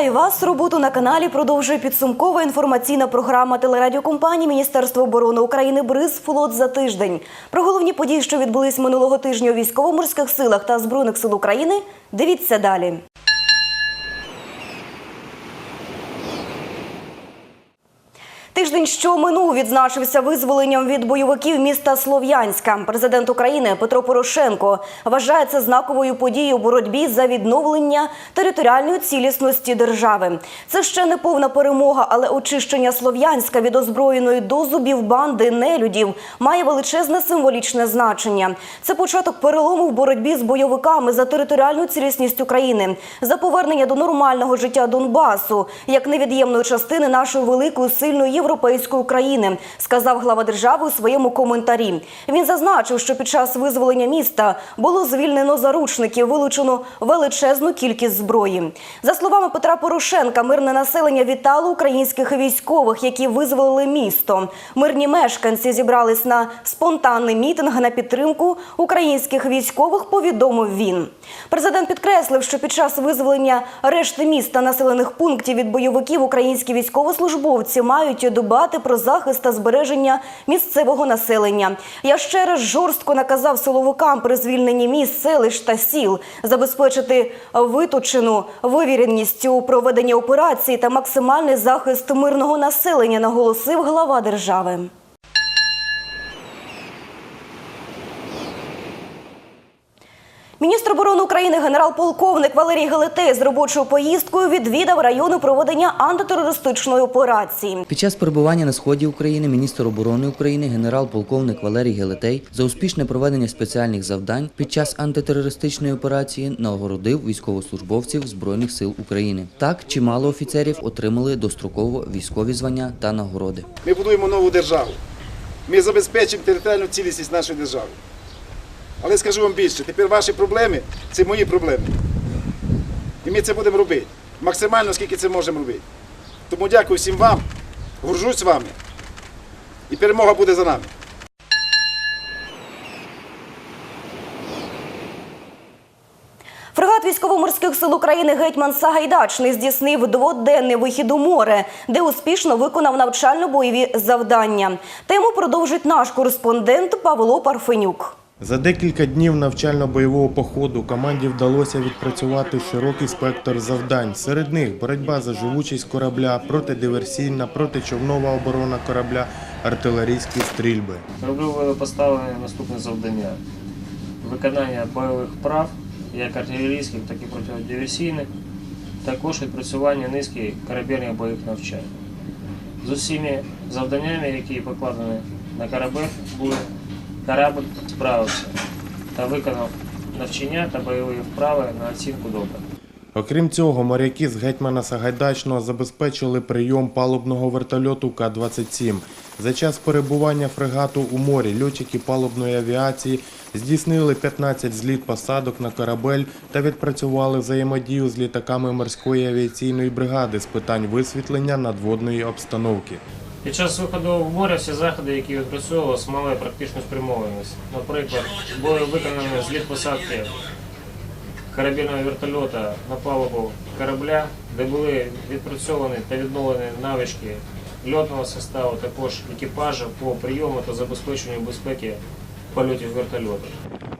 Вітаю вас! Роботу на каналі продовжує підсумкова інформаційна програма телерадіокомпанії Міністерства оборони України «Бриз Флот за тиждень. Про головні події, що відбулись минулого тижня у військово-морських силах та збройних сил України. Дивіться далі. Тиждень, що минув, відзначився визволенням від бойовиків міста Слов'янська. Президент України Петро Порошенко вважає це знаковою подією у боротьбі за відновлення територіальної цілісності держави. Це ще не повна перемога, але очищення Слов'янська від озброєної до зубів банди нелюдів має величезне символічне значення. Це початок перелому в боротьбі з бойовиками за територіальну цілісність України, за повернення до нормального життя Донбасу як невід'ємної частини нашої великої сильної європейської країни, сказав глава держави у своєму коментарі. Він зазначив, що під час визволення міста було звільнено заручників, вилучено величезну кількість зброї. За словами Петра Порошенка, мирне населення вітало українських військових, які визволили місто. Мирні мешканці зібрались на спонтанний мітинг на підтримку українських військових. Повідомив він. Президент підкреслив, що під час визволення решти міста населених пунктів від бойовиків українські військовослужбовці мають дбати про захист та збереження місцевого населення. Я ще раз жорстко наказав силовикам при звільненні міст, селищ та сіл забезпечити виточену вивіреність у проведенні операції та максимальний захист мирного населення, наголосив глава держави. Міністр оборони України генерал-полковник Валерій Гелетей з робочою поїздкою відвідав райони проведення антитерористичної операції. Під час перебування на сході України міністр оборони України генерал-полковник Валерій Гелетей за успішне проведення спеціальних завдань під час антитерористичної операції нагородив військовослужбовців Збройних сил України. Так чимало офіцерів отримали достроково військові звання та нагороди. Ми будуємо нову державу. Ми забезпечимо територіальну цілісність нашої держави. Але скажу вам більше, тепер ваші проблеми це мої проблеми. І ми це будемо робити. Максимально, скільки це можемо робити. Тому дякую всім вам, горжусь вами. І перемога буде за нами. Фрегат військово-морських сил України гетьман Сагайдачний здійснив дводенний вихід у море, де успішно виконав навчально-бойові завдання. Тему продовжить наш кореспондент Павло Парфенюк. За декілька днів навчально-бойового походу команді вдалося відпрацювати широкий спектр завдань. Серед них боротьба за живучість корабля, протидиверсійна, протичовнова оборона корабля, артилерійські стрільби. Кораблю були поставлені наступні завдання: виконання бойових прав, як артилерійських, так і протидиверсійних, також відпрацювання низки корабельних бойових навчань. З усіма завданнями, які покладені на корабель, були корабль справився та виконав навчання та бойові вправи на оцінку добре. Окрім цього, моряки з гетьмана Сагайдачного забезпечили прийом палубного вертольоту К-27. За час перебування фрегату у морі льотчики палубної авіації здійснили 15 зліт-посадок на корабель та відпрацювали взаємодію з літаками морської авіаційної бригади з питань висвітлення надводної обстановки. Під час виходу в море всі заходи, які відпрацьовувалися, мали практичну спрямованість. Наприклад, були виконані зліт посадки корабельного вертольота на палубу корабля, де були відпрацьовані та відновлені навички льотного составу, також екіпажу по прийому та забезпеченню безпеки польотів вертольоту.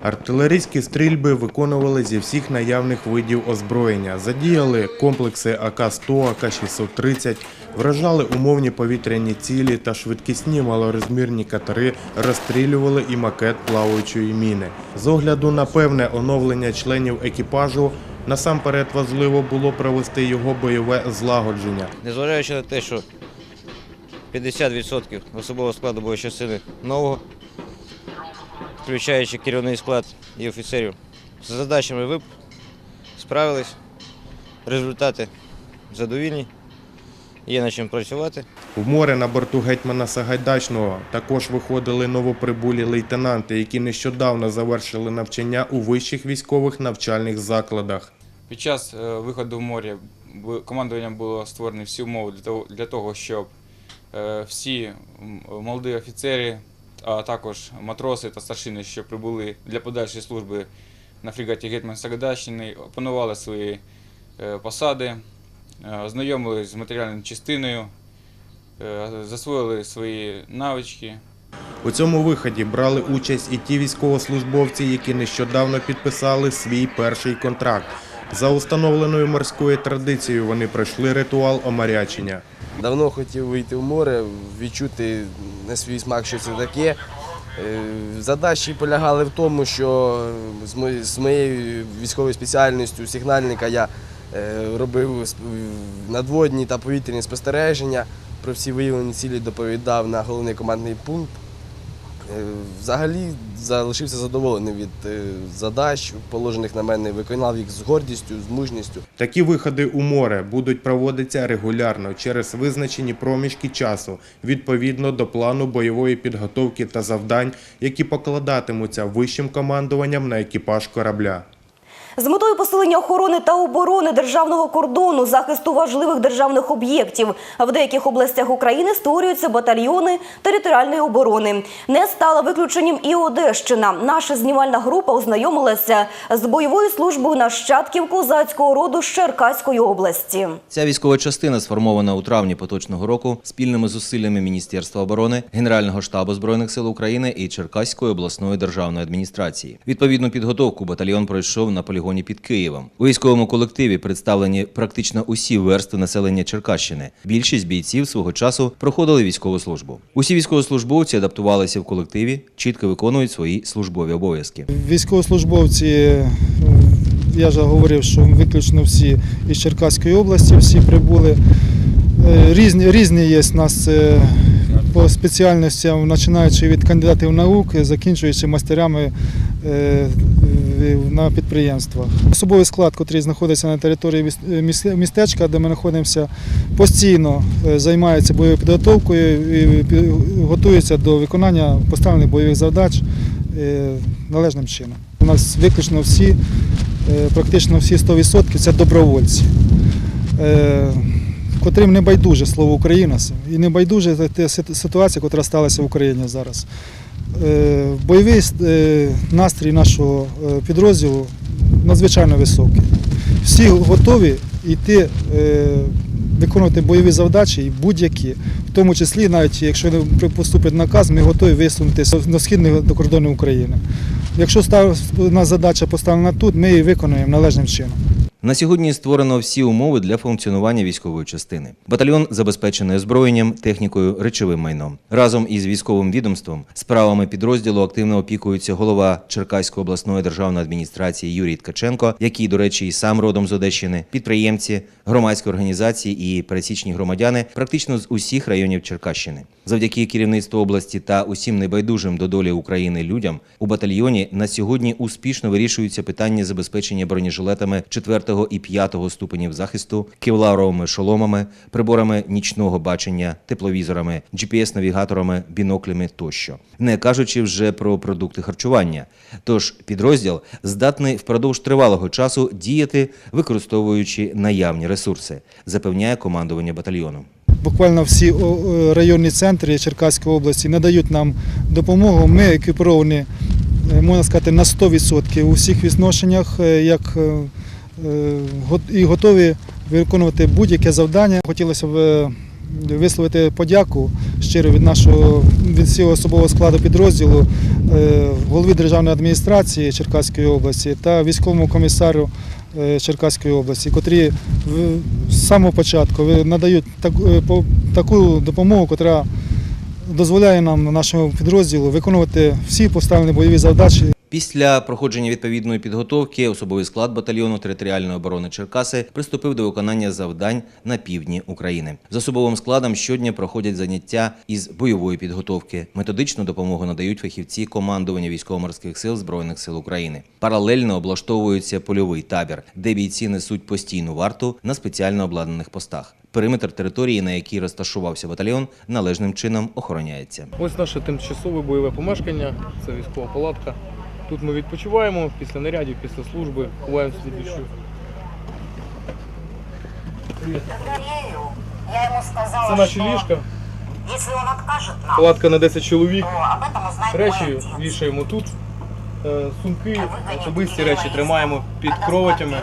Артилерійські стрільби виконували зі всіх наявних видів озброєння. Задіяли комплекси АК-100, АК-630, вражали умовні повітряні цілі та швидкісні малорозмірні катери розстрілювали і макет плаваючої міни. З огляду на певне оновлення членів екіпажу, насамперед важливо було провести його бойове злагодження. Незважаючи на те, що 50% особового складу бойової частини нового, включаючи керівний склад і офіцерів, з задачами ви справились. Результати задовільні, є над чим працювати. В море на борту гетьмана Сагайдачного також виходили новоприбулі лейтенанти, які нещодавно завершили навчання у вищих військових навчальних закладах. Під час е, виходу в море командуванням було створені всі умови для того, для того щоб е, всі молоді офіцери, а також матроси та старшини, що прибули для подальшої служби на фрегаті Гетьман Сагайдачний, опанували свої е, посади е, ознайомились з матеріальною частиною, е, засвоїли свої навички. У цьому виході брали участь і ті військовослужбовці, які нещодавно підписали свій перший контракт. За установленою морською традицією вони пройшли ритуал омарячення. Давно хотів вийти в море, відчути на свій смак, що це таке. Е, Задачі полягали в тому, що з моєю військовою спеціальністю сигнальника я е, робив надводні та повітряні спостереження. Про всі виявлені цілі доповідав на головний командний пункт. Е, Взагалі залишився задоволений від е, задач, положених на мене, виконав їх з гордістю, з мужністю. Такі виходи у море будуть проводитися регулярно через визначені проміжки часу відповідно до плану бойової підготовки та завдань, які покладатимуться вищим командуванням на екіпаж корабля. З метою посилення охорони та оборони державного кордону, захисту важливих державних об'єктів в деяких областях України створюються батальйони територіальної оборони. Не стала виключенням і Одещина. Наша знімальна група ознайомилася з бойовою службою нащадків козацького роду з Черкаської області. Ця військова частина сформована у травні поточного року спільними зусиллями Міністерства оборони, Генерального штабу збройних сил України і Черкаської обласної державної адміністрації. Відповідну підготовку батальйон пройшов на полігоні під Києвом. У військовому колективі представлені практично усі верстви населення Черкащини. Більшість бійців свого часу проходили військову службу. Усі військовослужбовці адаптувалися в колективі, чітко виконують свої службові обов'язки. Військовослужбовці, е, я вже говорив, що виключно всі із Черкаської області, всі прибули. Е, Різні, різні є в нас е, по спеціальностям, починаючи від кандидатів наук, закінчуючи мастерами на підприємствах. Особовий склад, який знаходиться на території міс- містечка, де ми знаходимося, постійно е, займається бойовою підготовкою і готується до виконання поставлених бойових завдач е, належним чином. У нас виключно всі, е, практично всі 100% це добровольці, е, котрим не байдуже слово Україна і не байдуже ситуація, яка сталася в Україні зараз. Е, Бойовий е, настрій нашого е, підрозділу надзвичайно високий. Всі готові йти виконувати бойові задачі і будь-які, в тому числі, навіть якщо поступить наказ, ми готові висунутися на східний до кордону України. Якщо у нас задача поставлена тут, ми її виконуємо належним чином. На сьогодні створено всі умови для функціонування військової частини. Батальйон забезпечений озброєнням, технікою, речовим майном. Разом із військовим відомством справами підрозділу активно опікується голова Черкаської обласної державної адміністрації Юрій Ткаченко, який, до речі, і сам родом з Одещини, підприємці, громадські організації і пересічні громадяни практично з усіх районів Черкащини. Завдяки керівництву області та усім небайдужим до долі України людям у батальйоні на сьогодні успішно вирішуються питання забезпечення бронежилетами 4 і 5 ступенів захисту, кевларовими шоломами, приборами нічного бачення, тепловізорами, GPS-навігаторами, біноклями тощо, не кажучи вже про продукти харчування. Тож підрозділ здатний впродовж тривалого часу діяти, використовуючи наявні ресурси, запевняє командування батальйону. Буквально всі районні центри Черкаської області надають нам допомогу. Ми екіпіровані, е, можна сказати, на 100% у всіх відношеннях е, як, е, і готові виконувати будь-яке завдання. Хотілося б е, висловити подяку щиро від нашого від всього особового складу підрозділу, е, голові державної адміністрації Черкаської області та військовому комісару е, Черкаської області, котрі з самого початку надають е, таку допомогу, яка дозволяє нам, нашому підрозділу, виконувати всі поставлені бойові завдачі. Після проходження відповідної підготовки особовий склад батальйону територіальної оборони Черкаси приступив до виконання завдань на півдні України. З особовим складом щодня проходять заняття із бойової підготовки. Методичну допомогу надають фахівці командування військово-морських сил збройних сил України. Паралельно облаштовується польовий табір, де бійці несуть постійну варту на спеціально обладнаних постах. Периметр території, на якій розташувався батальйон, належним чином охороняється. Ось наше тимчасове бойове помешкання, це військова палатка. Тут ми відпочиваємо після нарядів, після служби, ховаємося від дощу. Це наші ліжка, нам, палатка на 10 чоловік. Речі вішаємо тут. е, сумки, особисті речі тримаємо під кроватями.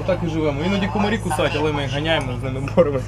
Отак і живемо. Іноді комарі кусають, але ми їх ганяємо, з ними боремося.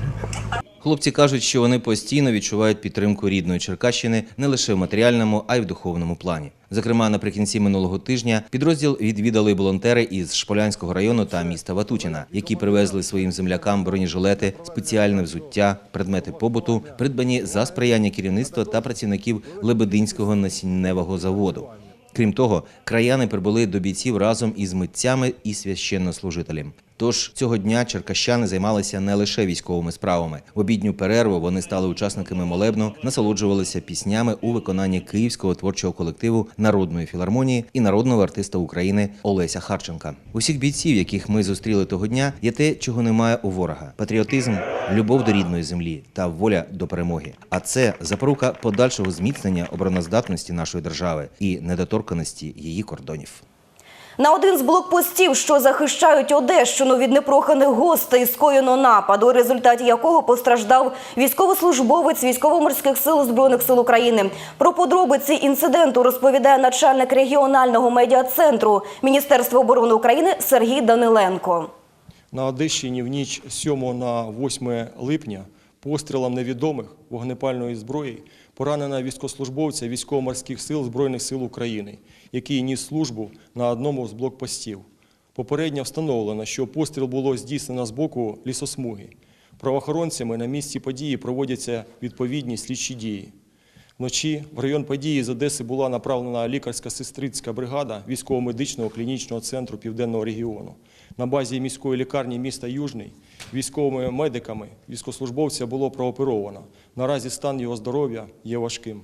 Хлопці кажуть, що вони постійно відчувають підтримку рідної Черкащини не лише в матеріальному, а й в духовному плані. Зокрема, наприкінці минулого тижня підрозділ відвідали волонтери із Шполянського району та міста Ватутіна, які привезли своїм землякам бронежилети, спеціальне взуття, предмети побуту, придбані за сприяння керівництва та працівників Лебединського насінневого заводу. Крім того, краяни прибули до бійців разом із митцями і священнослужителем. Тож цього дня черкащани займалися не лише військовими справами. В обідню перерву вони стали учасниками молебну, насолоджувалися піснями у виконанні київського творчого колективу народної філармонії і народного артиста України Олеся Харченка. Усіх бійців, яких ми зустріли того дня, є те, чого немає у ворога: патріотизм, любов до рідної землі та воля до перемоги. А це запорука подальшого зміцнення обороноздатності нашої держави і недоторканості її кордонів. На один з блокпостів, що захищають Одещину від непроханих гостей, скоєно напад, у результаті якого постраждав військовослужбовець військово-морських сил збройних сил України. Про подробиці інциденту розповідає начальник регіонального медіа-центру Міністерства оборони України Сергій Даниленко. На Одещині в ніч з 7 на 8 липня пострілом невідомих вогнепальної зброї поранена військовослужбовця військово-морських сил Збройних сил України, який ніс службу на одному з блокпостів. Попередньо встановлено, що постріл було здійснено з боку лісосмуги. Правоохоронцями на місці події проводяться відповідні слідчі дії. Вночі в район події з Одеси була направлена лікарська сестрицька бригада військово-медичного клінічного центру Південного регіону. На базі міської лікарні міста Южний військовими медиками військовослужбовця було прооперовано. Наразі стан його здоров'я є важким.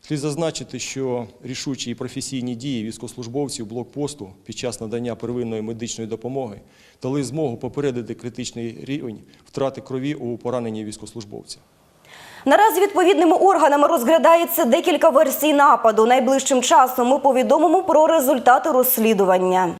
Слід зазначити, що рішучі і професійні дії військовослужбовців блокпосту під час надання первинної медичної допомоги дали змогу попередити критичний рівень втрати крові у пораненні військовослужбовця. Наразі відповідними органами розглядається декілька версій нападу. Найближчим часом ми повідомимо про результати розслідування.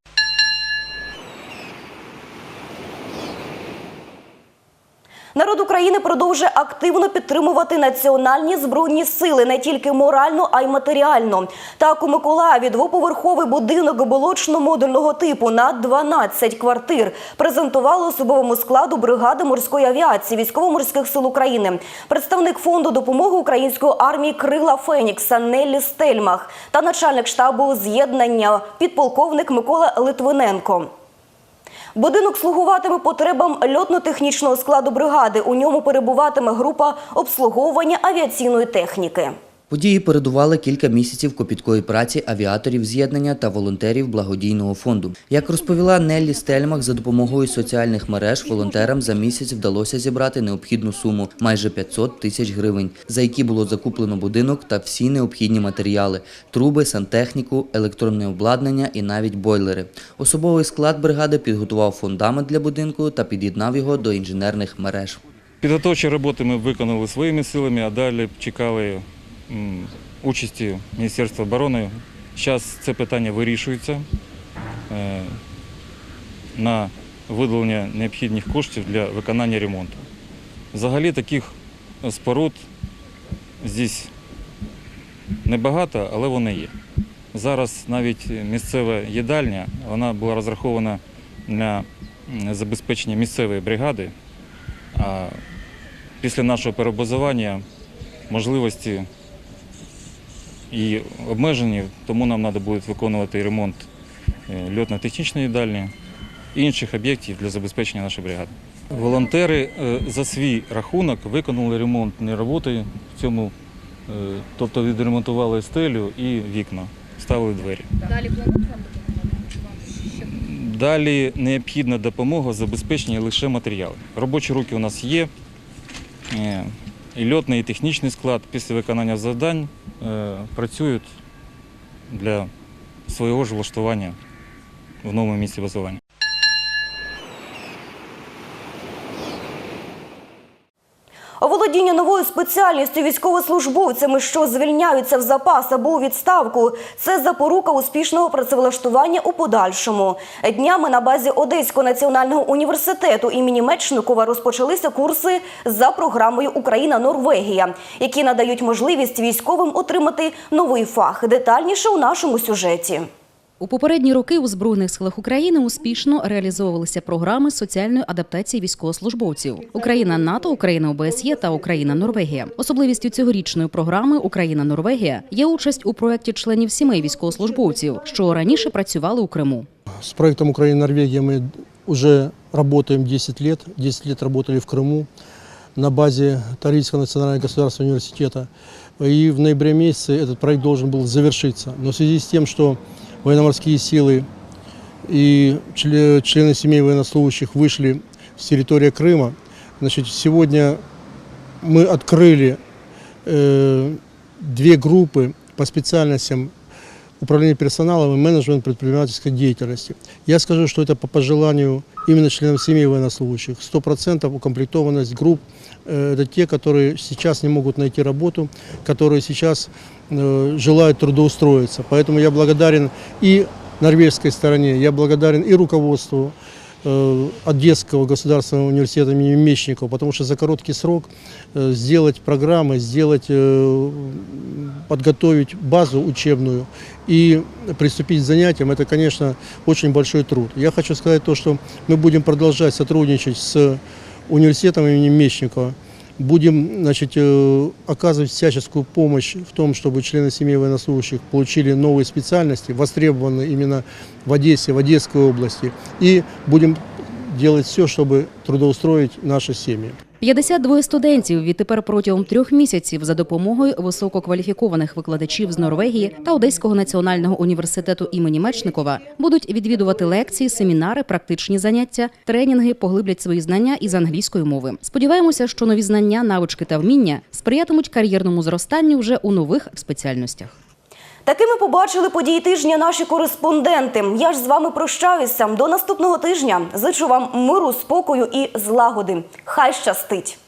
Народ України продовжує активно підтримувати національні збройні сили не тільки морально, а й матеріально. Так у Миколаєві двоповерховий будинок оболочно-модульного типу на 12 квартир презентували особовому складу бригади морської авіації військово-морських сил України. Представник фонду допомоги української армії Крила Фенікса Неллі Стельмах та начальник штабу з'єднання підполковник Микола Литвиненко. Будинок слугуватиме потребам льотно-технічного складу бригади. У ньому перебуватиме група обслуговування авіаційної техніки. Події передували кілька місяців копіткої праці авіаторів з'єднання та волонтерів благодійного фонду. Як розповіла Неллі Стельмах, за допомогою соціальних мереж волонтерам за місяць вдалося зібрати необхідну суму майже 500 тисяч гривень, за які було закуплено будинок та всі необхідні матеріали: труби, сантехніку, електронне обладнання і навіть бойлери. Особовий склад бригади підготував фундамент для будинку та під'єднав його до інженерних мереж. Підготовчі роботи ми виконали своїми силами, а далі чекали участі Міністерства оборони. Зараз це питання вирішується е, на виділення необхідних коштів для виконання ремонту. Взагалі таких споруд здесь небагато, але вони є. Зараз навіть місцева їдальня вона була розрахована м, забезпечення місцевої бригади. А після нашого перебазування можливості і обмежені, тому нам треба буде виконувати ремонт е, льотно-технічної їдальні і інших об'єктів для забезпечення нашої бригади. Волонтери е, за свій рахунок виконали ремонтні роботи в цьому, е, тобто відремонтували стелю і вікна, ставили двері. Далі планують вам допомагати? Далі необхідна допомога забезпечення лише матеріалів. Робочі руки у нас є. І льотний, і технічний склад після виконання завдань е, працюють для свого ж влаштування в новому місці базування. Володіння новою спеціальністю військовослужбовцями, що звільняються в запас або у відставку, це запорука успішного працевлаштування у подальшому. Днями на базі Одеського національного університету імені Мечникова розпочалися курси за програмою Україна-Норвегія, які надають можливість військовим отримати новий фах. Детальніше у нашому сюжеті. У попередні роки у збройних силах України успішно реалізовувалися програми соціальної адаптації військовослужбовців Україна НАТО, Україна ОБСЄ та Україна Норвегія. Особливістю цьогорічної програми Україна Норвегія є участь у проєкті членів сімей військовослужбовців, що раніше працювали у Криму. С проектом Украина-Норвегия мы уже работаем 10 лет. 10 лет работали в Крыму на базе Тарийского национального государственного университета. И в ноябре месяце этот проект должен был завершиться. Но в связи с тем, что военно-морские силы и чле- члены семей военнослужащих вышли с территории Крыма, значит, сегодня мы открыли э, две группы по специальностям управления персоналом и менеджмент предпринимательской деятельности. Я скажу, что это по пожеланию именно членов семей военнослужащих. 100% укомплектованность групп э, это те, которые сейчас не могут найти работу, которые сейчас э, желают трудоустроиться. Поэтому я благодарен и норвежской стороне, я благодарен и руководству э, Одесского государственного университета имени Мечникова, потому что за короткий срок э, сделать программы, сделать, э, подготовить базу учебную и приступить к занятиям, это, конечно, очень большой труд. Я хочу сказать то, что мы будем продолжать сотрудничать с университетом имени Мечникова, будем значит, э, оказывать всяческую помощь в том, чтобы члены семей военнослужащих получили новые специальности, востребованные именно в Одессе, в Одесской области, и будем делать все, чтобы трудоустроить наши семьи. 52 студентів відтепер протягом трьох місяців за допомогою висококваліфікованих викладачів з Норвегії та Одеського національного університету імені Мечникова будуть відвідувати лекції, семінари, практичні заняття, тренінги, поглиблять свої знання із англійської мови. Сподіваємося, що нові знання, навички та вміння сприятимуть кар'єрному зростанню вже у нових спеціальностях. Такими побачили події тижня наші кореспонденти. Я ж з вами прощаюся. До наступного тижня. Зичу вам миру, спокою і злагоди. Хай щастить!